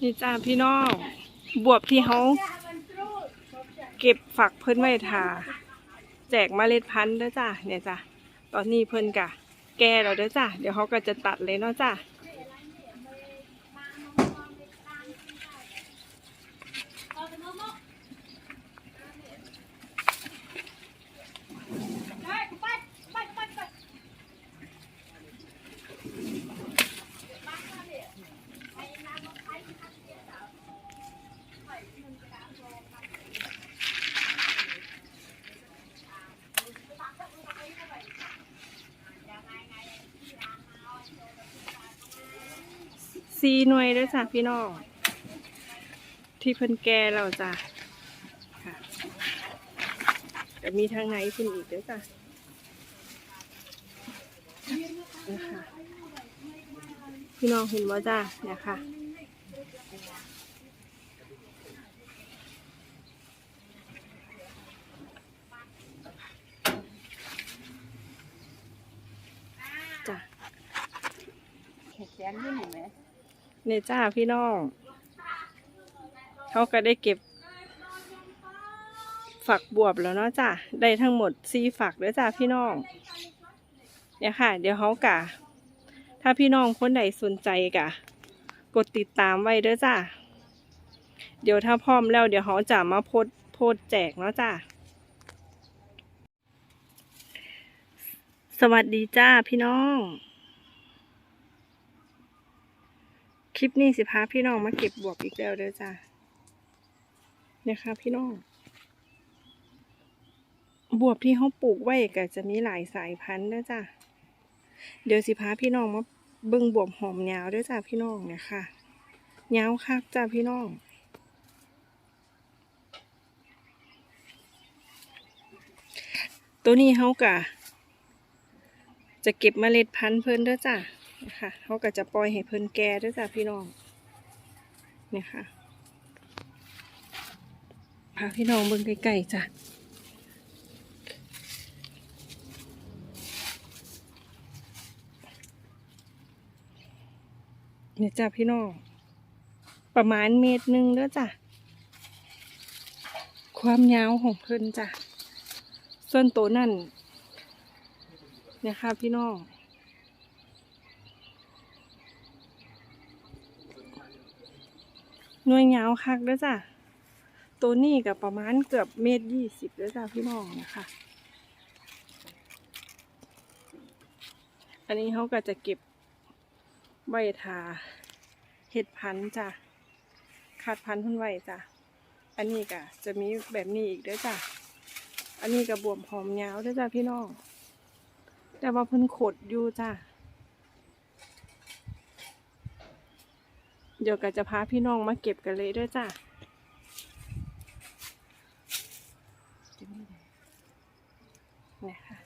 นี่จ้าพี่น้อง บวบที่เขาเก็บฝักเพิ่นไว้ทาแจกเมล็ดพันธุ์เด้อจ้าเนี่ยจ้าตอนนี้เพิ่นกะ แก่แล้วเด้อจ้าเดี๋ยวเขาก็จะตัดเลยเนาะจ้า ซีหน่วยด้วยจ้ะพี่น้อง ที่เพิ่นแก่เราจ้ะค่ะแต่มีทางไหนคุณอีกด้วยจ้ะนะคะพี่น้องเห็นว่าจ้ะเนี่ยค่ะจ้ะแขนที่หนึ่งไหม เนี่ยจ้าพี่น้อง เขาก็ได้เก็บ ฝักบวบแล้วเนาะจ้ะได้ทั้งหมดสี่ฝักแล้วจ้าพี่น้อง เนี่ยค่ะ เดี๋ยวเขากะ ถ้าพี่น้องคนใดสนใจกะ กดติดตามไว้เด้อจ้าเดี๋ยวถ้าพร้อมแล้วเดี๋ยวเขาจะมาโพสโพสแจกเนาะจ้าสวัสดีจ้าพี่น้อง คลิปนี้สิพาพี่น้องมาเก็บบวบอีกแล้วเด้อจ้าเนี่ยค่ะพี่น้อง บวบที่เขาปลูกไว้ก็จะมีหลายสายพันธุ์เด้อจ้าเดี๋ยวสิพาพี่น้องมาเบิ่งบวบหอมยาวเด้อจ้าพี่น้องเนี่ยค่ะยาวคักจ้าพี่น้องตัวนี้เขากะ จะเก็บเมล็ดพันธุ์เพิ่นเด้อจ้า นะคะเขาก็จะปล่อยให้เพิ่นแก่ด้อจ้าพี่น้องเนี่ยค่ะพาพี่น้องเบิ่งใกล้ๆจ้ะเนี่ยจ้ะพี่น้อง ประมาณเมตรหนึ่งเด้อจ้ะ ความยาวของเพิ่นจ้ะ ส่วนตัวนั่นเนี่ยค่ะพี่น้อง หน่วยยาวคักเด้อจ้ะ ตัวนี้กับประมาณเกือบเมตรยี่สิบเด้อจ้ะพี่น้องนะคะ อันนี้เขาก็จะเก็บใบทาเห็ดพันจ้ะขาดพันธุ์พิ่นไว้จ้ะ อันนี้ก็จะมีแบบนี้อีกเด้อจ้ะ อันนี้กับบวมหอมยาวเด้อจ้ะพี่น้อง แต่ว่าเพิ่นขดอยู่จ้ะ เดี๋ยวก็จะพาพี่น้องมาเก็บกันเลยด้วยจ้ะนี่ค่ะ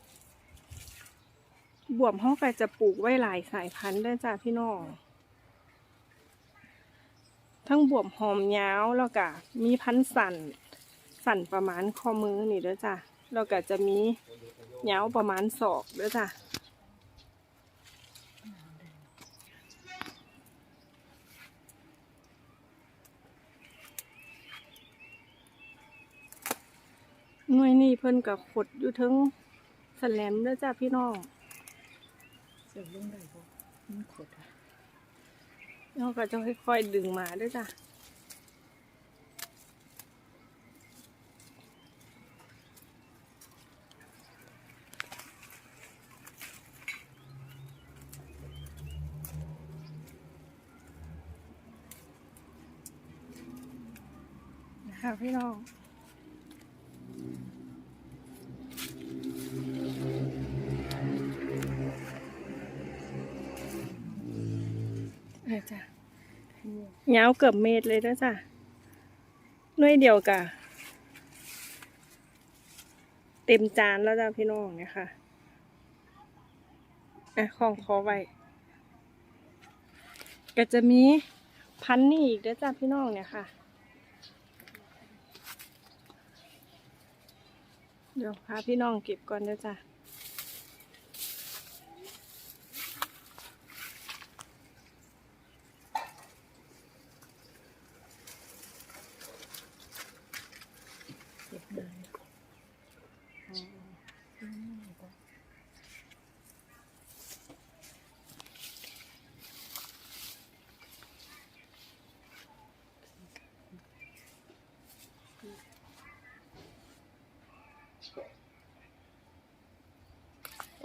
บวมห้องก็จะปลูกไว้หลายสายพันธุ์ด้วยจ้ะพี่น้อง ทั้งบวมหอมยาวแล้วก็มีพันธุ์สันสันประมาณข้อมือนี่เด้อจ้ะแล้วก็จะมียาวประมาณศอกเด้อจ้ะ หน่วยนี่เพิ่นกับขดอยู่ถึงสแลมเด้อจ้ะพี่น้องเสือลงได้ปะมันขดอะเราก็จะค่อยๆดึงมาเด้อจ้ะนะคะพี่น้อง อาจ้ะ ยาวเกือบเมตรเลยนะจ้ะหน่วยเดียวกะเต็มจานแล้วจ้ะพี่น้องเนี่ยค่ะอะของคอไว้ก็จะมีพันนี่อีกเด้อจ้ะพี่น้องเนี่ยค่ะ เดี๋ยวพาพี่น้องเก็บก่อนเด้อจ้ะ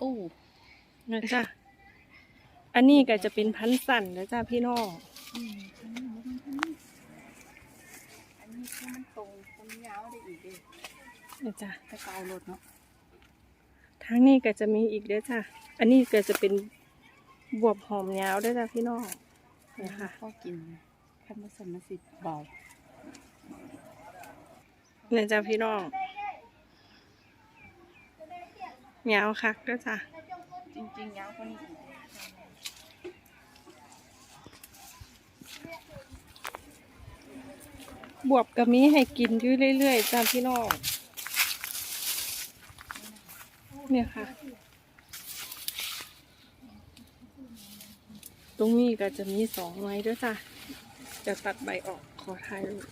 อ้นะจ้ะอันนี้ก็จะเป็นพันธุ์สั่นนะจ้ะพี่น้องอืมอันนี้มันอันนี้อันนี้คือมันตรงมันยาวได้อีกเลยนะจ้ะตะเการถเนาะทางนี้ก็จะมีอีกเด้อจ้ะ อันนี้ก็จะเป็นบวบหอมยาวเด้อจ้ะพี่น้องนี่ค่ะพ่อกินคันมาสันมาสิเบาเนี่ยจ้ะพี่น้อง ยาวคักด้อจ้ะจริงๆยาวกว่านี้บวบก็มีให้กินอยู่เรื่อยๆจ้ะพี่น้องเนี่ยค่ะ ตรงนี้ก็จะมีสองไม้ด้วยจ้ะจะตัดใบออกขอถ่ายรูป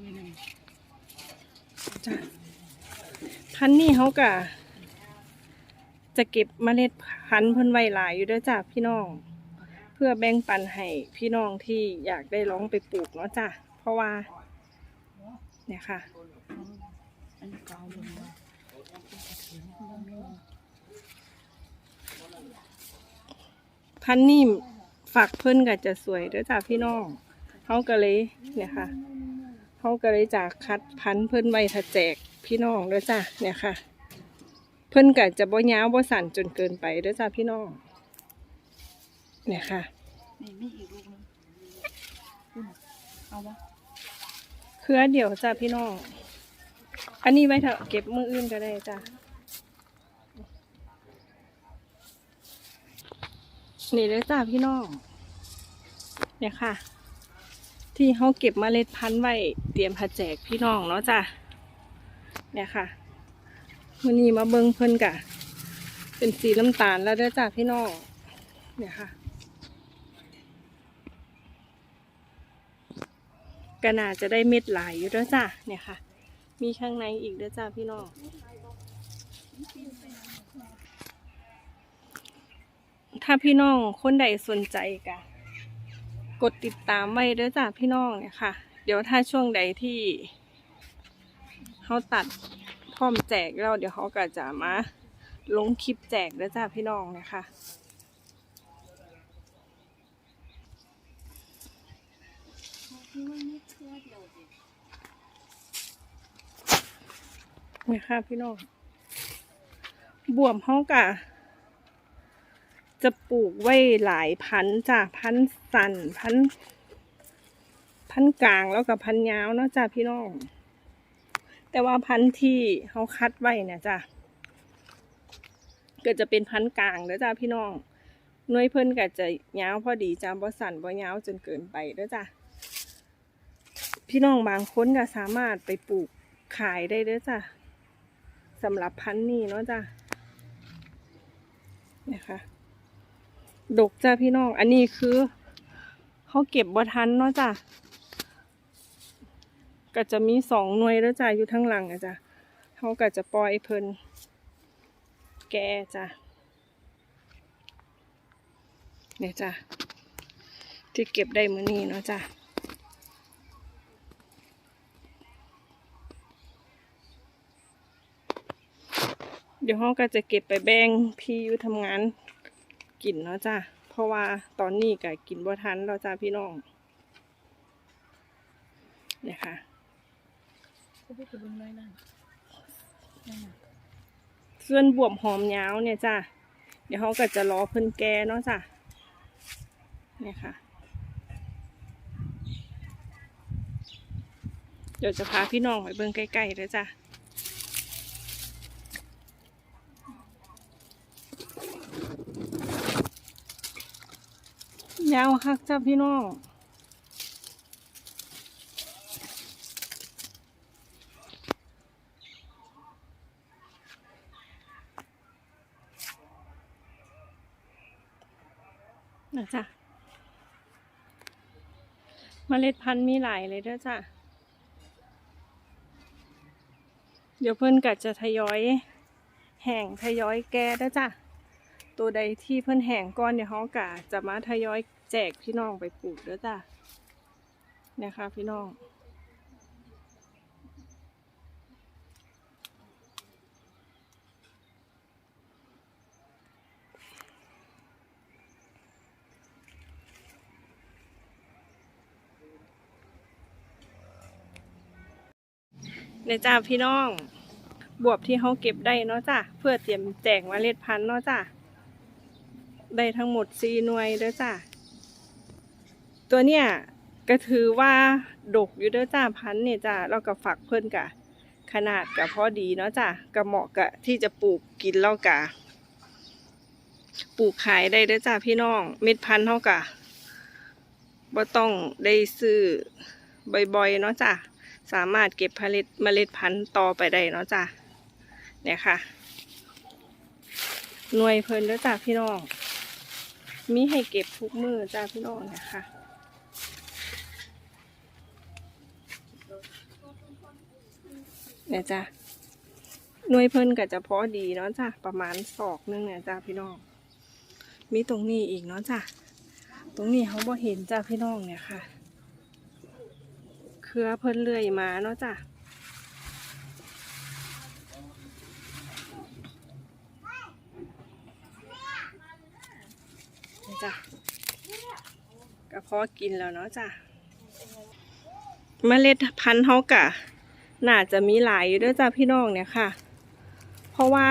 นี่นั่น จ้ะพันนี่เขากะจะเก็บเมล็ดพันธุ์เพิ่นไว้หลายอยู่ด้วยจ้ะพี่น้อง เพื่อแบ่งปันให้พี่น้องที่อยากได้ลองไปปลูกเนาะจ้ะเพราะว่า เนี่ยค่ะอันนี้เกาลงมฝักเพิ่นก็จะสวยด้วยจ้ะพี่น้องเขาก็เลยเนี่ยค่ะ เขาก็เลยจากคัดพันธุ์เพิ่นไว้ถ้าแจกพี่น้องเด้วยจ้ะเนี่ยค่ะ เพิ่นก็จะบ่ยาวบ่สั่นจนเกินไปเด้วยจ้ะพี่น้องเนี่ยค่ะนี่มีอีกลูกนึงอืมเอาวะเครือเดียวจ้ะพี่น้อง อันนี้ไว้เถอะเก็บมืออื่นก็ได้จ้ะนี่เลยจ้ะพี่น้อง เนี่ยค่ะ ที่เขาเก็บเมล็ดพันธุ์ไว้เตรียมผัดแจกพี่น้องเนาะจ้ะเนี่ยค่ะวันนี้มาเบิ่งเพิ่นกะ เป็นสีน้ำตาลแล้วด้อจ้ะพี่น้องเนี่ยค่ะก็น่าจะได้เม็ดหลายอยู่ด้วยจ้ะเนี่ยค่ะ มีข้างในอีกด้วยจ้ะพี่น้องถ้าพี่น้องคนใดสนใจกะ กดติดตามไว้ด้วยจ้ะพี่น้องเนี่ยค่ะ เดี๋ยวถ้าช่วงใดที่เขาตัดพร้อมแจกแล้วเดี๋ยวเขาก็จะมาลงคลิปแจกด้วยจ้ะพี่น้องเนี่ยค่ะนี่ค่ะพี่น้องบวมเขากะ จะปลูกไว้หลายพันธุ์จ้ะพันธุ์สันพันธุ์พันธุ์กลางแล้วกับพันธุ์ยาวเนาะจ้ะพี่น้อง แต่ว่าพันธุ์ที่เขาคัดไว้เนี่ยจ้ะก็จะเป็นพันธุ์กลางเด้อจ้ะพี่น้องหน่วยเพิ่นก็จะยาวพอดีจ้ะบ่สั่นบ่ยาวจนเกินไปเด้อจ้ะพี่น้องบางคนก็สามารถไปปลูกขายได้เด้อจ้ะสำหรับพันธุ์นี้เนาะจ้ะนี่ยค่ะ ดกจ้าพี่น้อง อันนี้คือเขาเก็บบ่ทันเนาะจ้ะก็จะมีสองหน่วยแล้วจ้ะอยู่ทั้งหลังอะจ้ะเขาก็จะปล่อยเพิ่นแกจ้ะเนี่ยจ้ะที่เก็บได้มื้อนี้เนาะจ้ะเดี๋ยวเขาก็จะเก็บไปแบ่งพี่อยู่ทำงาน กินเนาะจ้ะเพราะว่าตอนนี้ก็กินบ่ทันแล้วจ้าพี่น้องเนี่ยค่ะก็ไปถึงเลยนั่นนั่นน่ะส่วนบวมหอมยาวเนี่ยจ้ะเดี๋ยวเขาก็จะรอเพิ่นแกเนาะจ้ะเนี่ยค่ะ เดี๋ยวจะพาพี่น้องไปเบิ่งใกล้ๆเลยจ้ะ ยาวคักจ้ะพี่น้องนะจ๊ะเมล็ดพันธุ์มีหลายเลยเด้วยจ้ะ เดี๋ยวเพิ่อนก็จะทยอยแห้งทยอยแก่เด้อจ้ะ ตัวใดที่เพิ่อนแห้งก่อนเดี๋ยวเฮากะจะมาทยอย แจกพี่น้องไปปลูกด้อจ้ะนี่ยค่ะพี่น้องเนี่ยจ้าพี่น้อง บวบที่เขาเก็บได้เนาะจ้ะเพื่อเตรียมแจกเมล็ดพันธุ์เนาะจ้ะได้ทั้งหมดสี่หน่วยเด้อจ้ะ ตัวเนี้ยก็ถือว่าดกอยู่เด้อจ้าพันเนี่ยจ้าเราก็ฝักเพิ่นกะ ขนาดกับพอดีเนาะจ้ะก็เหมาะกับที่จะปลูกกินแล้วกะ ปลูกขายได้เด้อจ้าพี่น้อง เม็ดพันธุ์เท่ากะบ่ต้องได้ซื้อบ่อยๆเนาะจ้ะสามารถเก็บผลิตเมล็ดพันธุ์ต่อไปได้เนาะจ้ะเนี่ยค่ะหน่วยเพิ่นเด้อจ้ะพี่น้องมีให้เก็บทุกมือจ้ะพี่น้องเนี่ยค่ะ เนี่ยจ้ะหน่วยเพิ่นก็จะพอดีเนาะจ้ะประมาณศอกนึงเนี่ยจ้ะพี่น้อง มีตรงนี้อีกเนาะจ้ะตรงนี้เขาบ่เห็นจ้ะพี่น้องเนี่ยค่ะ เครือเพิ่นเลื่อยมาเนาะจ้ะจ้ะก็พอกินแล้วเนาะจ้ะเมล็ดพันธุ์เฮากะ น่าจะมีหลายอยู่ด้วยจ้ะพี่น้องเนี่ยค่ะ เพราะว่า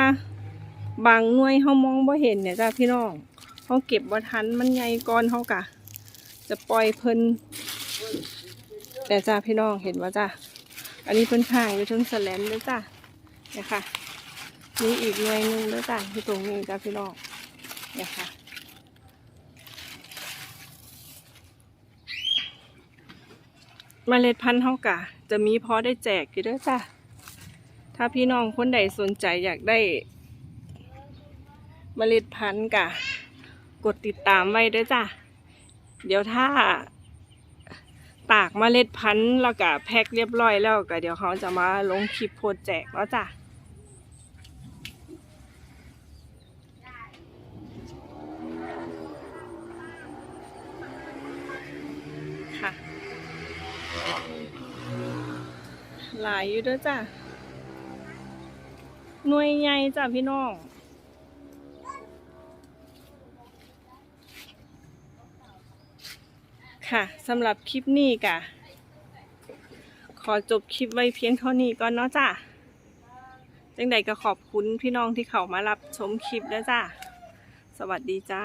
บางหน่วยเฮามองบ่เห็นเนี่ยจ้ะพี่น้องเฮาเก็บบ่ทันมันใหญ่ก่อนเฮากะ จะปล่อยเพิ่นแต่จ้าพี่น้องเห็นว่าจ้าอันนี้เป็นข้างอยู่ทั้งสแลนด้วยจ้าเนี่ยค่ะมีอีกหน่วยหนึ่งด้วยจ้าที่ตรงนี้จ้าพี่น้องเนี่ยค่ะ เมล็ดพันธุ์เฮากะ จะมีพอได้แจกอยู่ด้วยจ้าถ้าพี่น้องคนใดสนใจอยากได้ เมล็ดพันธุ์กะ กดติดตามไว้ด้วยจ้าเดี๋ยวถ้าตากเมล็ดพันธุ์แล้วก็แพ็คเรียบร้อยแล้วก็เดี๋ยวเขาจะมาลงคลิปโพสแจกแล้วจ้ะ หลายอยู่ด้วยจ้ะหน่วยใหญ่จ้ะพี่น้อง ค่ะสำหรับคลิปนี้กะขอจบคลิปไว้เพียงเท่านี้ก่อนเนาะจ้ะจังใดก็ขอบคุณพี่น้องที่เข้ามารับชมคลิปแล้วจ้ะ สวัสดีจ้า